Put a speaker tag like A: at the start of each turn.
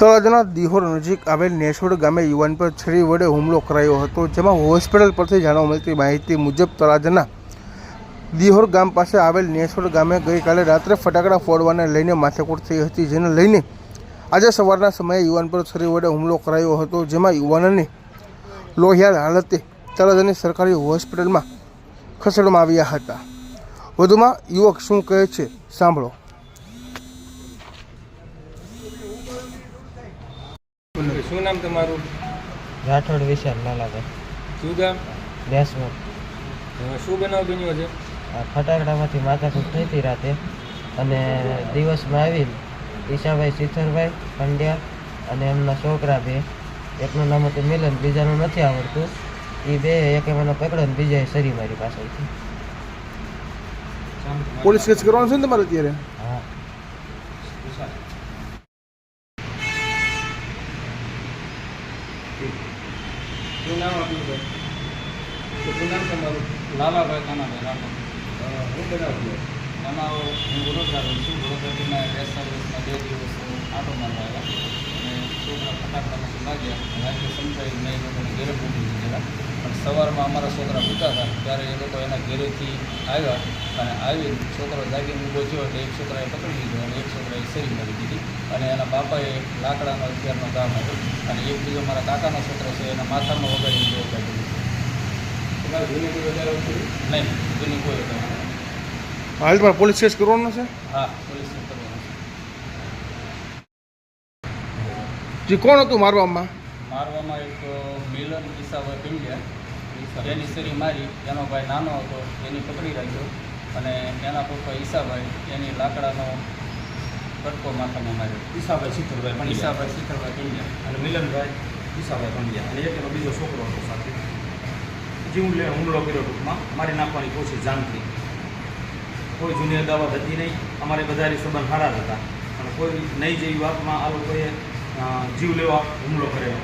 A: તળાજાના દિહોર નજીક આવેલ નેસોડ ગામે યુવાન પર છરી વડે હુમલો કરાયો હતો, જેમાં હોસ્પિટલ પરથી જાણવા મળતી માહિતી મુજબ તળાજાના દિહોર ગામ પાસે આવેલ નેસોડ ગામે ગઈકાલે રાત્રે ફટાકડા ફોડવાને લઈને માથાકૂટ થઈ હતી, જેને લઈને આજે સવારના સમયે યુવાન પર છરી વડે હુમલો કરાયો હતો, જેમાં યુવાનને લોહિયાળ હાલતે તળાજાની સરકારી હોસ્પિટલમાં ખસેડવામાં આવ્યા હતા. વધુમાં યુવક શું કહે છે, સાંભળો.
B: શું નામ તમારું?
C: રાઠોડ વિશાલ લાલાભાઈ.
B: શું ગામ?
C: દેશમાં
B: હવે શું બનાવ બન્યો છે?
C: આ ફટાકડામાંથી માથાકૂટ થઈ હતી રાતે અને દિવસમાં આવીને ઈશાભાઈ શીથરભાઈ પંડ્યા અને એમના છોકરા બે એકનું નામ હતું મિલન બીજાનું નથી આવડતું. એ બે એકે મને પકડ્યો ને બીજાએ સરી મારી પાસેથી
A: પોલીસ કેસ કરવાનો છે ને તમારે અત્યારે
C: હા
B: શું નામ આપ્યું છે શું નામ તમારું?
D: લાલાભાઈ કાનાભાઈ રાઠોડ
B: હું શું બનાવ
D: હું વડોદરા રહું છું. વડોદરાથી મેં ગેસ સર્વિસમાં બે દિવસ આટો મારવા આવ્યા. અને છોકરા ફટાકડામાંથી લાગ્યા રાત્રે સમજાવી મેં એ લોકોને ઘેરે પહોંચી દીધેલા. પણ સવારમાં અમારા છોકરા ઉઠતા હતા. ત્યારે એ લોકો એના ઘેરેથી આવ્યા. અને આવી છોકરો જાગીને ઊભો થયો એટલે એક છોકરાએ પકડી લીધો. અને એક છોકરાએ મેળવી દીધી અને એના બાપાએ લાકડાનો હથિયારનો કામ હતો. અને એક બીજો મારા કાકાનો છોકરો છે એના માથામાં વગાડીને જોઈ કાઢી
B: તમારે જૂની કોઈ વધારે વસ્તુ
D: નહીં જેની કોઈ અદાવત
A: હાલ તમારે પોલીસ કેસ કરવાનો છે?
D: હા પોલીસ કરવાનું છે.
A: જે કોણ હતું મારવામાં?
D: મારવામાં એક મિલન ઈસાભાઈ પિંડ્યા એની સરી મારી એનો ભાઈ નાનો હતો એની પકડી રાખ્યો. અને એના પપ્પા ઈસાભાઈ એની લાકડાનો કટકો માથામાં માર્યો.
E: ઈસાભાઈ શીતળભાઈ પણ
D: ઈસાભાઈ શીતળભાઈ પંડ્યા.
E: અને મિલનભાઈ ઈસાભાઈ પંડ્યા. અને એકનો બીજો છોકરો હતો સાથે. જીવ લે હુમલો કર્યો ટૂંકમાં મારી નાખવાની કોશિશ જાણતી કોઈ જૂની અદાવત હતી નહીં. અમારે બધાની સંબંધ સારા જ હતા. અને કોઈ નહીં જેવી વાતમાં આ લોકોએ જીવ લેવા હુમલો કરેલો.